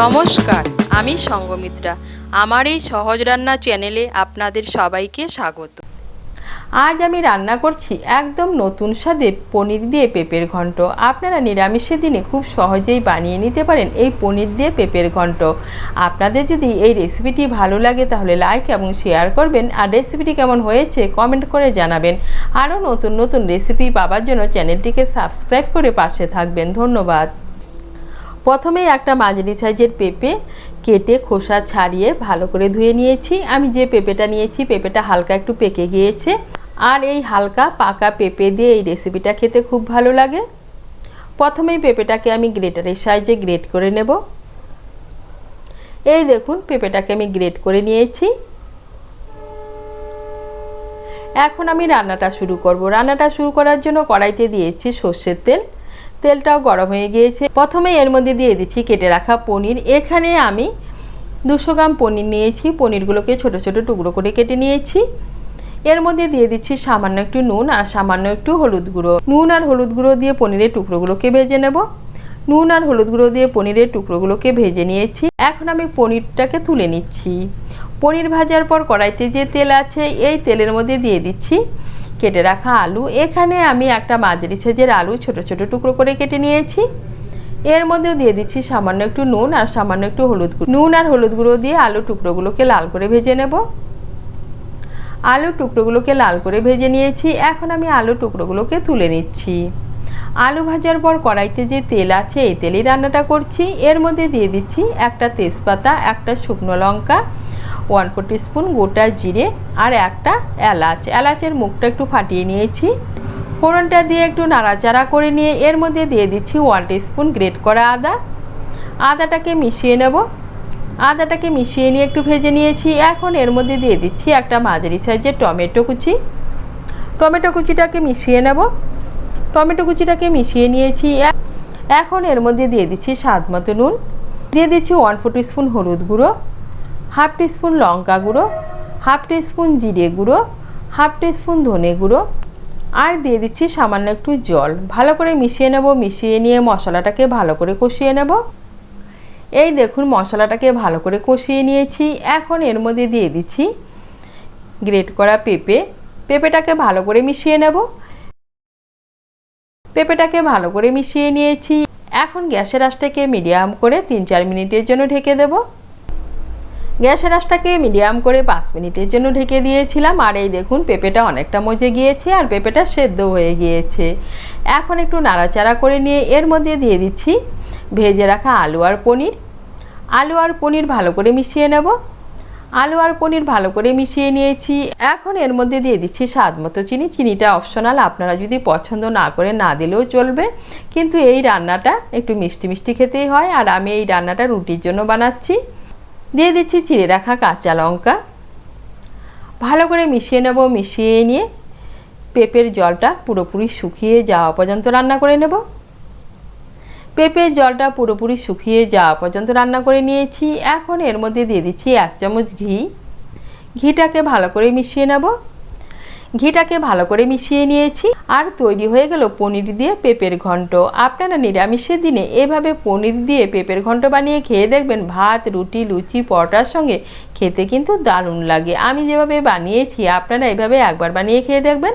নমস্কার, আমি সঙ্গমিত্রা। আমার এই সহজ রান্না চ্যানেলে আপনাদের সবাইকে স্বাগত। আজ আমি রান্না করছি একদম নতুন স্বাদে পনির দিয়ে পেঁপের ঘন্ট। আপনারা নিরামিষের দিনে খুব সহজেই বানিয়ে নিতে পারেন এই পনির দিয়ে পেঁপের ঘন্ট। আপনাদের যদি এই রেসিপিটি ভালো লাগে তাহলে লাইক এবং শেয়ার করবেন। আর রেসিপিটি কেমন হয়েছে কমেন্ট করে জানাবেন। আরও নতুন নতুন রেসিপি পাওয়ার জন্য চ্যানেলটিকে সাবস্ক্রাইব করে পাশে থাকবেন। ধন্যবাদ। প্রথমেই একটা মাঝারি সাইজের পেঁপে কেটে খোসা ছাড়িয়ে ভালো করে ধুয়ে নিয়েছি। আমি যে পেঁপেটা নিয়েছি, পেঁপেটা হালকা একটু পেকে গিয়েছে। আর এই হালকা পাকা পেঁপে দিয়ে এই রেসিপিটা খেতে খুব ভালো লাগে। প্রথমেই পেঁপেটাকে আমি গ্রেটারের সাইজে গ্রেট করে নেব। এই দেখুন, পেঁপেটাকে আমি গ্রেট করে নিয়েছি। এখন আমি রান্নাটা শুরু করব। রান্নাটা শুরু করার জন্য কড়াইতে দিয়েছি সর্ষের তেল। তেলটাও গরম হয়ে গিয়েছে। প্রথমে এর মধ্যে দিয়ে দিচ্ছি, কেটে রাখা পনির। এখানে আমি দুশো গ্রাম পনির নিয়েছি। পনিরগুলোকে ছোট ছোট টুকরো করে কেটে নিয়েছি। এর মধ্যে দিয়ে দিচ্ছি সামান্য একটু নুন আর সামান্য একটু হলুদ গুঁড়ো। নুন আর হলুদ গুঁড়ো দিয়ে পনিরের টুকরোগুলোকে ভেজে নেব। নুন আর হলুদ গুঁড়ো দিয়ে পনিরের টুকরোগুলোকে ভেজে নিয়েছি। এখন আমি পনিরটাকে তুলে নিচ্ছি। পনির ভাজার পর কড়াইতে যে তেল আছে, এই তেলের মধ্যে দিয়ে দিচ্ছি কেটে রাখা আলু। এখানে আমি একটা মাঝারি সাইজের আলু ছোট ছোট টুকরো করে কেটে নিয়েছি। এর মধ্যেও দিয়ে দিচ্ছি সামান্য একটু নুন আর সামান্য একটু হলুদ গুঁড়ো। নুন আর হলুদ গুঁড়ো দিয়ে আলু টুকরোগুলোকে লাল করে ভেজে নেব। আলু টুকরোগুলোকে লাল করে ভেজে নিয়েছি। এখন আমি আলু টুকরোগুলোকে তুলে নিচ্ছি। আলু ভাজার পর কড়াইতে যে তেল আছে, এই তেলেই রান্নাটা করছি। এর মধ্যে দিয়ে দিচ্ছি একটা তেজপাতা, একটা শুকনো লঙ্কা ওয়ান ফোর স্পুন, গোটা জিরে আর একটা এলাচ। এলাচের মুখটা একটু ফাটিয়ে নিয়েছি। ফোড়নটা দিয়ে একটু নাড়াচাড়া করে নিয়ে এর মধ্যে দিয়ে দিচ্ছি ওয়ান স্পুন গ্রেট করা আদা। আদাটাকে মিশিয়ে নেব। আদাটাকে মিশিয়ে নিয়ে একটু ভেজে নিয়েছি। এখন এর মধ্যে দিয়ে দিচ্ছি একটা মাঝারি সাইজের টমেটো কুচি। টমেটো কুচিটাকে মিশিয়ে নেব। টমেটো কুচিটাকে মিশিয়ে নিয়েছি। এখন এর মধ্যে দিয়ে দিচ্ছি স্বাদ মতো নুন। দিয়ে দিচ্ছি ওয়ান ফোর স্পুন হলুদ গুঁড়ো। হাফ টিস্পুন লঙ্কা গুঁড়ো, হাফ টিস্পুন জিরে গুঁড়ো, হাফ টিস্পুন ধনে গুঁড়ো। আর দিয়ে দিচ্ছি সামান্য একটু জল। ভালো করে মিশিয়ে নেব, মিশিয়ে নিয়ে মশলাটাকে ভালো করে কষিয়ে নেব। এই দেখুন, মশলাটাকে ভালো করে কষিয়ে নিয়েছি। এখন এর মধ্যে দিয়ে দিচ্ছি গ্রেট করা পেঁপে। পেঁপেটাকে ভালো করে মিশিয়ে নেব। পেঁপেটাকে ভালো করে মিশিয়ে নিয়েছি। এখন গ্যাসের আঁচটাকে মিডিয়াম করে তিন চার মিনিটের জন্য ঢেকে দেবো। গ্যাসের আঁচটাকে মিডিয়াম করে পাঁচ মিনিটের জন্য ঢেকে দিয়েছিলাম। আর এই দেখুন, পেঁপেটা অনেকটা মজে গিয়েছে আর পেঁপেটা সেদ্ধ হয়ে গিয়েছে। এখন একটু নাড়াচাড়া করে নিয়ে এর মধ্যে দিয়ে দিচ্ছি ভেজে রাখা আলু আর পনির। আলু আর পনির ভালো করে মিশিয়ে নেব। আলু আর পনির ভালো করে মিশিয়ে নিয়েছি। এখন এর মধ্যে দিয়ে দিচ্ছি স্বাদ মতো চিনি। চিনিটা অপশনাল, আপনারা যদি পছন্দ না করে না দিলেও চলবে। কিন্তু এই রান্নাটা একটু মিষ্টি মিষ্টি খেতেই হয়। আর আমি এই রান্নাটা রুটির জন্য বানাচ্ছি। দিয়ে দিচ্ছি চিড়ে রাখা কাঁচা লঙ্কা। ভালো করে মিশিয়ে নেব, মিশিয়ে নিয়ে পেঁপের জলটা পুরোপুরি শুকিয়ে যাওয়া পর্যন্ত রান্না করে নেব। পেঁপের জলটা পুরোপুরি শুকিয়ে যাওয়া পর্যন্ত রান্না করে নিয়েছি। এখন এর মধ্যে দিয়ে দিচ্ছি এক চামচ ঘি। ঘিটাকে ভালো করে মিশিয়ে নেব। ঘিটাকে ভালো করে মিশিয়ে নিয়েছি আর তৈরি হয়ে গেল পনির দিয়ে পেঁপের ঘন্ট। আপনারা নিরামিষের দিনে এভাবে পনির দিয়ে পেঁপের ঘন্ট বানিয়ে খেয়ে দেখবেন ভাত, রুটি, লুচি, পরোটার সঙ্গে খেতে কিন্তু দারুণ লাগে। আমি যেভাবে বানিয়েছি, আপনারা এভাবে একবার বানিয়ে খেয়ে দেখবেন।